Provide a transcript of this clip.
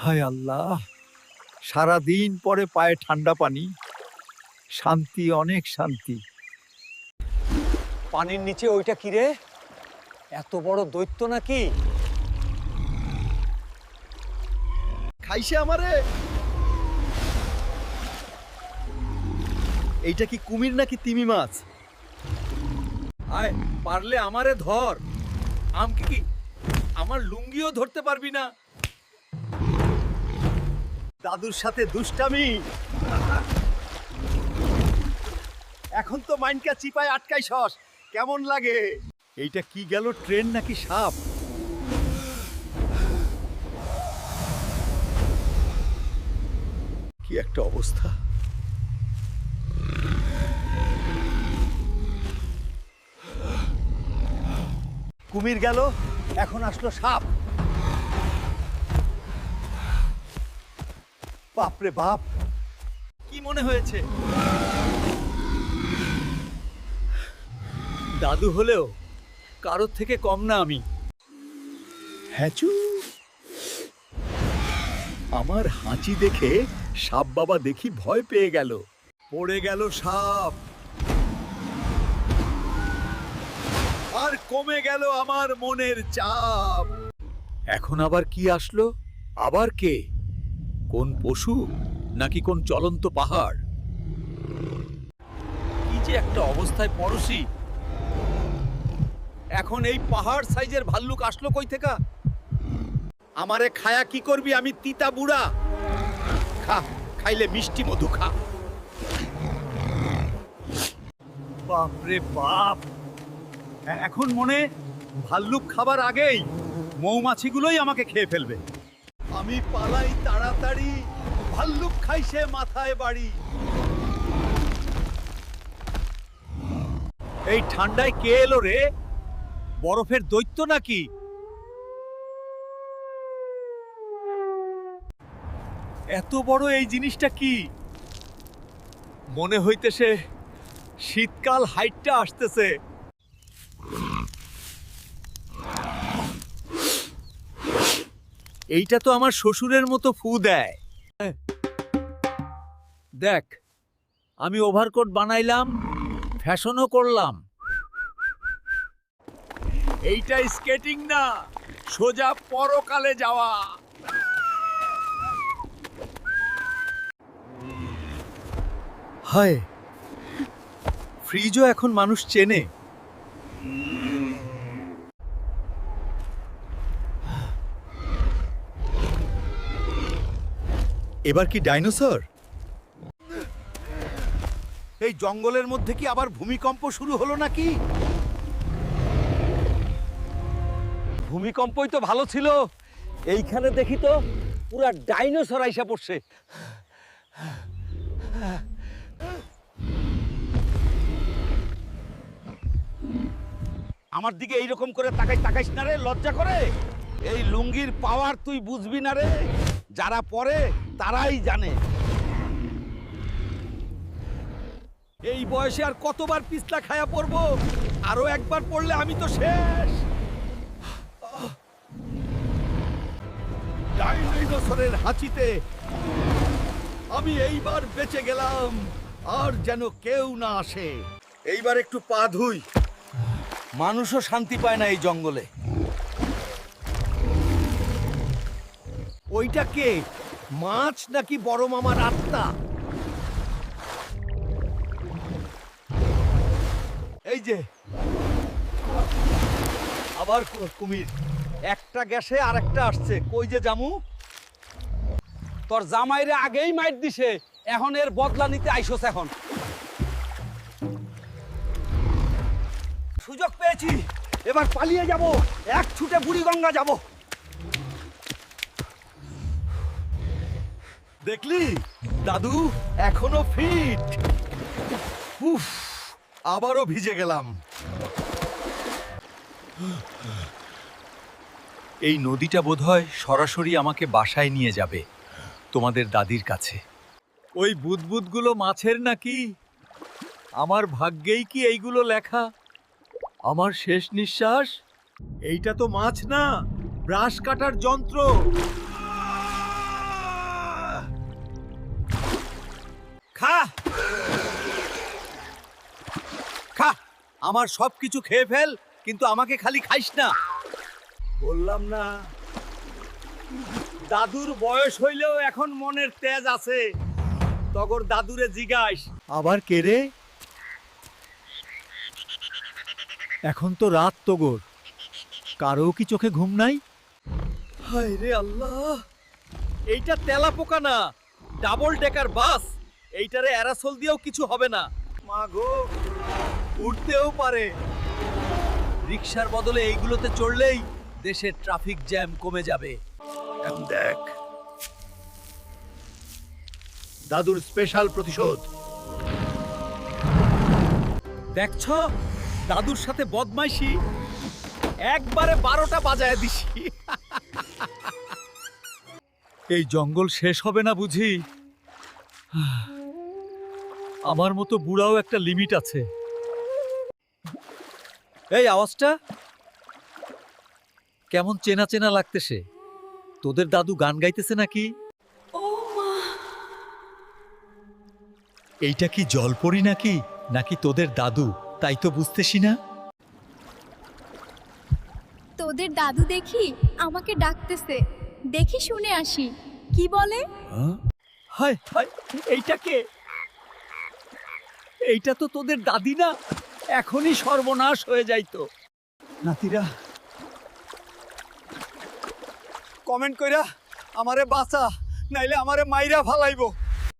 হায় আল্লাহ। সারা দিন পরে পায়ে ঠান্ডা পানি। শান্তি অনেক শান্তি। পানির নিচে ওইটা কি রে? এত বড় দৈত্য নাকি? খাইছে আমারে? এইটা কি কুমির নাকি তিমি মাছ? আয় পারলে আমারে ধর। আমকে কি আমার লুঙ্গিও ধরতে পারবি না? দাদুর সাথে দুষ্টামি। এখন তো মাইনকা চিপায় আটকাই সস কেমন লাগে? এইটা কি গেল ট্রেন নাকি সাপ? কি একটা অবস্থা। কুমির গেল, এখন আসলো সাপ। বাপরে বাপ। কি মনে হয়েছে? দাদু হলেও কারোর থেকে কম না আমি। হ্যাচু। আমার হাঁচি দেখে সাপ বাবা দেখি ভয় পেয়ে গেল। পড়ে গেল সাপ। আর কমে গেল আমার মনের চাপ। এখন আবার কি আসলো? আবার কে? কোন পশু নাকি কোন চলন্ত পাহাড়? কি যে একটা অবস্থায় পড়শি। এখন এই পাহাড় সাইজের ভাল্লুক আসলো কই থেকে? আমারে খায়া কি করবি আমি, তিতা বুড়া? খা, খাইলে মিষ্টি মধু খা। বাপ। রে বাপ এখন মনে ভাল্লুক খাবার আগেই মৌমাছিগুলোই আমাকে খেয়ে ফেলবে। আমি পালাই তাড়াতাড়ি। ভাল্লুক খাইছে মাথায় বাড়ি। এই ঠান্ডায় কে এলো রে? বরফের দৈত্য নাকি? এত বড় এই জিনিসটা কি? মনে হইতেছে শীতকাল হাইটটা আসতেছে। এইটা তো আমার শ্বশুরের মতো ফু দেয়। দেখ, আমি ওভারকোট বানাইলাম, ফ্যাশনও করলাম। এইটা স্কেটিং না, সোজা পরকালে যাওয়া। হায়, ফ্রিজও এখন মানুষ চেনে। এবার কি ডাইনোসর? এই জঙ্গলের মধ্যে কি আবার ভূমিকম্প শুরু হলো নাকি? ভূমিকম্পই তো ভালো ছিল। এইখানে দেখি তো পুরা ডাইনোসর আইসা পড়ছে। আমার দিকে এইরকম করে তাকাই তাকাইস না রে লজ্জা করে? এই লুঙ্গির পাওয়ার তুই বুঝবি না রে। যারা পরে তারাই জানে। এই বয়সে আর কতবার পিছলা খায়া পড়ব? আরও একবার পড়লে আমি তো শেষ। ডাইনোসরের হাঁচিতে আমি এইবার বেঁচে গেলাম, আর যেন কেউ না আসে। এইবার একটু পা ধুই। মানুষও শান্তি পায় না এই জঙ্গলে। ওইটা কে? মাছ নাকি বড় মামার আত্মা? এই যে। আবার কুমির। একটা গ্যাসে আর একটা আসছে। কই যে জামু? তোর জামাইরে আগেই মাইট দিছে। এখন এর বদলা নিতে আইসোস এখন। সুযোগ পেয়েছি। এবার পালিয়ে যাব। এক ছুটে বুড়িগঙ্গা যাব। দেখলি? দাদু, এখনও ফিট উফ, আবারও ভিজে গেলাম। এই নদীটা বোধহয় সরাসরি আমাকে বাসায় নিয়ে যাবে, তোমাদের দাদির কাছে। ওই বুদবুদগুলো মাছের নাকি? আমার ভাগ্যেই কি এইগুলো লেখা? আমার শেষ নিঃশ্বাস? এইটা তো মাছ না, ব্রাশ কাটার যন্ত্র। আমার সব কিছু খেয়ে ফেল কিন্তু আমাকে খালি খাইস না। বললাম না। দাদুর বয়স হইলেও এখন মনের তেজ আছে। তগর দাদুরে জিজ্ঞাস আবার কে রে? এখন তো রাত তগর। কারও কি চোখে ঘুম নাই? হায় রে আল্লাহ! এইটা তেলা পোকা না ডাবল ডেকার বাস। এইটারে অ্যারাসোল দিয়েও কিছু হবে না। মা গো! উঠতেও পারে। রিক্সার বদলে এইগুলোতে চড়লেই দেশের ট্রাফিক জ্যাম কমে যাবে। এখন দেখ। দাদুর স্পেশাল প্রতিশোধ। দেখছ? দাদুর সাথে বদমাইশি। একবারে বারোটা বাজায় দিছি। এই জঙ্গল শেষ হবে না বুঝি? আমার মতো বুড়াও একটা লিমিট আছে। এই আওয়াজটা? কেমন চেনা চেনা লাগতেছে। তোদের দাদু গান গাইতেছে নাকি? এইটা কি জলপরি নাকি? নাকি তোদের দাদু? তাই তো বুঝতেছি না। তোদের দাদু দেখি আমাকে ডাকতেছে। দেখি শুনে আসি। কি বলে? হায় হায় এইটা কে? এইটা তো তোদের দাদি না? এখনই সর্বনাশ হয়ে যাইত নাতিরা কমেন্ট কইরা আমারে বাঁচা নাইলে আমারে মাইরা ফালাইবো।